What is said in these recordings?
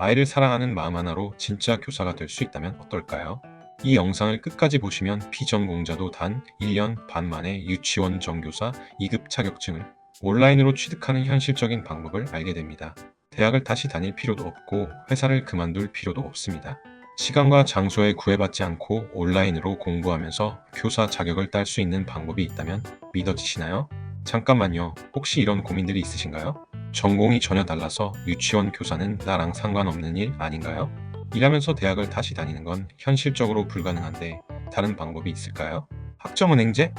아이를 사랑하는 마음 하나로 진짜 교사가 될 수 있다면 어떨까요? 이 영상을 끝까지 보시면 비전공자도 단 1년 반 만에 유치원 정교사 2급 자격증을 온라인으로 취득하는 현실적인 방법을 알게 됩니다. 대학을 다시 다닐 필요도 없고 회사를 그만둘 필요도 없습니다. 시간과 장소에 구애받지 않고 온라인으로 공부하면서 교사 자격을 딸 수 있는 방법이 있다면 믿어지시나요? 잠깐만요. 혹시 이런 고민들이 있으신가요? 전공이 전혀 달라서 유치원 교사는 나랑 상관없는 일 아닌가요? 일하면서 대학을 다시 다니는 건 현실적으로 불가능한데 다른 방법이 있을까요? 학점은행제?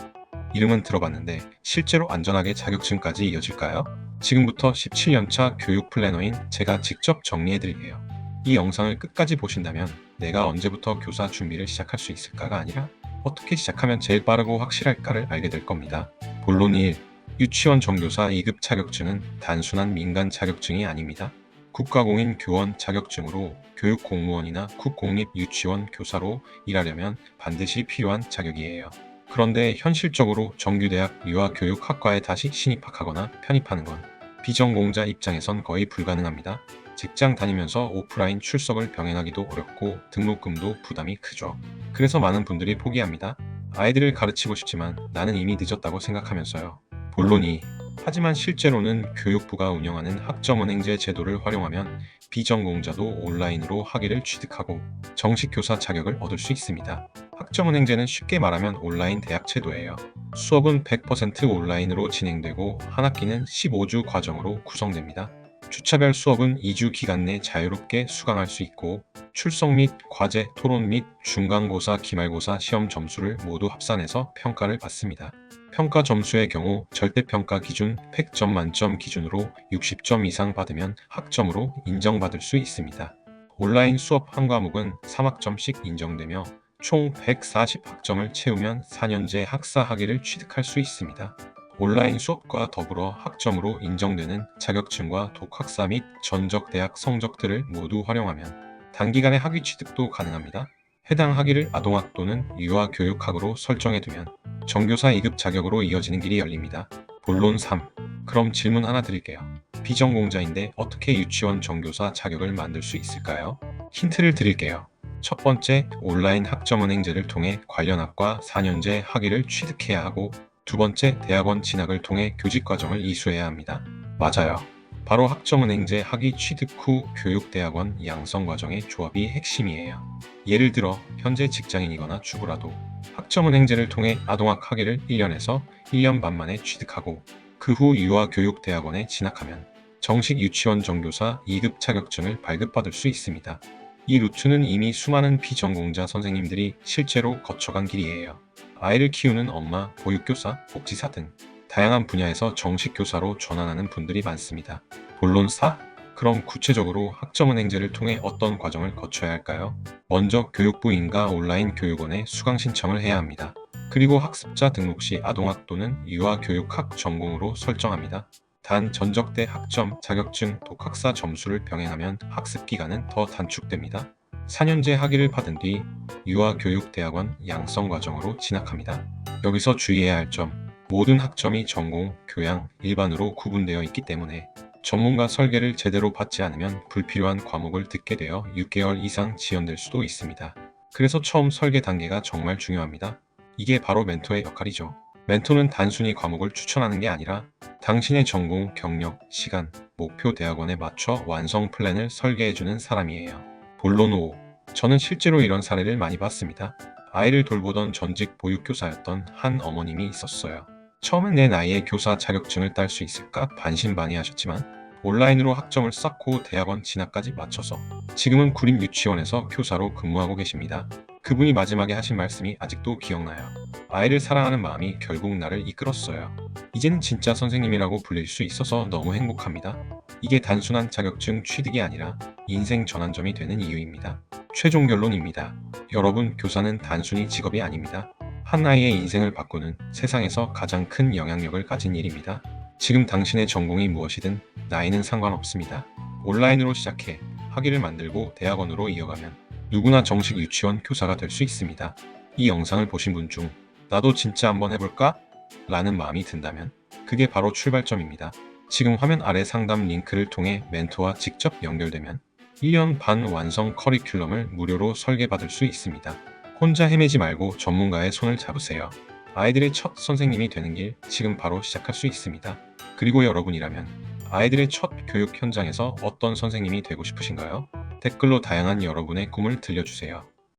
이름은 들어봤는데 실제로 안전하게 자격증까지 이어질까요? 지금부터 17년차 교육 플래너인 제가 직접 정리해드릴게요. 이 영상을 끝까지 보신다면 내가 언제부터 교사 준비를 시작할 수 있을까가 아니라 어떻게 시작하면 제일 빠르고 확실할까를 알게 될 겁니다. 본론 1. 유치원 정교사 2급 자격증은 단순한 민간 자격증이 아닙니다. 국가공인 교원 자격증으로 교육 공무원이나 국공립 유치원 교사로 일하려면 반드시 필요한 자격이에요. 그런데 현실적으로 정규대학 유아교육학과에 다시 신입학하거나 편입하는 건 비전공자 입장에선 거의 불가능합니다. 직장 다니면서 오프라인 출석을 병행하기도 어렵고 등록금도 부담이 크죠. 그래서 많은 분들이 포기합니다. 아이들을 가르치고 싶지만 나는 이미 늦었다고 생각하면서요. 본론이 하지만 실제로는 교육부가 운영하는 학점은행제 제도를 활용하면 비전공자도 온라인으로 학위를 취득하고 정식 교사 자격을 얻을 수 있습니다. 학점은행제는 쉽게 말하면 온라인 대학 제도예요. 수업은 100% 온라인으로 진행되고 한 학기는 15주 과정으로 구성됩니다. 주차별 수업은 2주 기간 내 자유롭게 수강할 수 있고 출석 및 과제, 토론 및 중간고사, 기말고사 시험 점수를 모두 합산해서 평가를 받습니다. 평가 점수의 경우 절대평가 기준 100점 만점 기준으로 60점 이상 받으면 학점으로 인정받을 수 있습니다. 온라인 수업 한 과목은 3학점씩 인정되며 총 140학점을 채우면 4년제 학사 학위를 취득할 수 있습니다. 온라인 수업과 더불어 학점으로 인정되는 자격증과 독학사 및 전적 대학 성적들을 모두 활용하면 단기간에 학위 취득도 가능합니다. 해당 학위를 아동학 또는 유아교육학으로 설정해두면 정교사 2급 자격으로 이어지는 길이 열립니다. 본론 3. 그럼 질문 하나 드릴게요. 비전공자인데 어떻게 유치원 정교사 자격을 만들 수 있을까요? 힌트를 드릴게요. 첫 번째, 온라인 학점은 행제를 통해 관련 학과 4년제 학위를 취득해야 하고 두 번째, 대학원 진학을 통해 교직 과정을 이수해야 합니다. 맞아요. 바로 학점은행제 학위 취득 후 교육대학원 양성 과정의 조합이 핵심이에요. 예를 들어 현재 직장인이거나 주부라도 학점은행제를 통해 아동학 학위를 1년에서 1년 반 만에 취득하고 그 후 유아교육대학원에 진학하면 정식 유치원 정교사 2급 자격증을 발급받을 수 있습니다. 이 루트는 이미 수많은 비전공자 선생님들이 실제로 거쳐간 길이에요. 아이를 키우는 엄마, 보육교사, 복지사 등 다양한 분야에서 정식 교사로 전환하는 분들이 많습니다. 본론 4. 그럼 구체적으로 학점은행제를 통해 어떤 과정을 거쳐야 할까요? 먼저 교육부 인가 온라인 교육원에 수강 신청을 해야 합니다. 그리고 학습자 등록 시 아동학 또는 유아교육학 전공으로 설정합니다. 단 전적대 학점, 자격증, 독학사 점수를 병행하면 학습 기간은 더 단축됩니다. 4년제 학위를 받은 뒤 유아교육대학원 양성 과정으로 진학합니다. 여기서 주의해야 할 점, 모든 학점이 전공, 교양, 일반으로 구분되어 있기 때문에 전문가 설계를 제대로 받지 않으면 불필요한 과목을 듣게 되어 6개월 이상 지연될 수도 있습니다. 그래서 처음 설계 단계가 정말 중요합니다. 이게 바로 멘토의 역할이죠. 멘토는 단순히 과목을 추천하는 게 아니라 당신의 전공, 경력, 시간, 목표 대학원에 맞춰 완성 플랜을 설계해주는 사람이에요. 본론 5. 저는 실제로 이런 사례를 많이 봤습니다. 아이를 돌보던 전직 보육교사였던 한 어머님이 있었어요. 처음엔 내 나이에 교사 자격증을 딸 수 있을까 반신반의하셨지만 온라인으로 학점을 쌓고 대학원 진학까지 마쳐서 지금은 구립 유치원에서 교사로 근무하고 계십니다. 그분이 마지막에 하신 말씀이 아직도 기억나요. 아이를 사랑하는 마음이 결국 나를 이끌었어요. 이제는 진짜 선생님이라고 불릴 수 있어서 너무 행복합니다. 이게 단순한 자격증 취득이 아니라 인생 전환점이 되는 이유입니다. 최종 결론입니다. 여러분, 교사는 단순히 직업이 아닙니다. 한 아이의 인생을 바꾸는 세상에서 가장 큰 영향력을 가진 일입니다. 지금 당신의 전공이 무엇이든 나이는 상관없습니다. 온라인으로 시작해 학위를 만들고 대학원으로 이어가면 누구나 정식 유치원 교사가 될 수 있습니다. 이 영상을 보신 분 중 나도 진짜 한번 해볼까? 라는 마음이 든다면 그게 바로 출발점입니다. 지금 화면 아래 상담 링크를 통해 멘토와 직접 연결되면 1년 반 완성 커리큘럼을 무료로 설계받을 수 있습니다. 혼자 헤매지 말고 전문가의 손을 잡으세요. 아이들의 첫 선생님이 되는 길 지금 바로 시작할 수 있습니다. 그리고 여러분이라면 아이들의 첫 교육 현장에서 어떤 선생님이 되고 싶으신가요? 댓글로 다양한 여러분의 꿈을 들려주세요.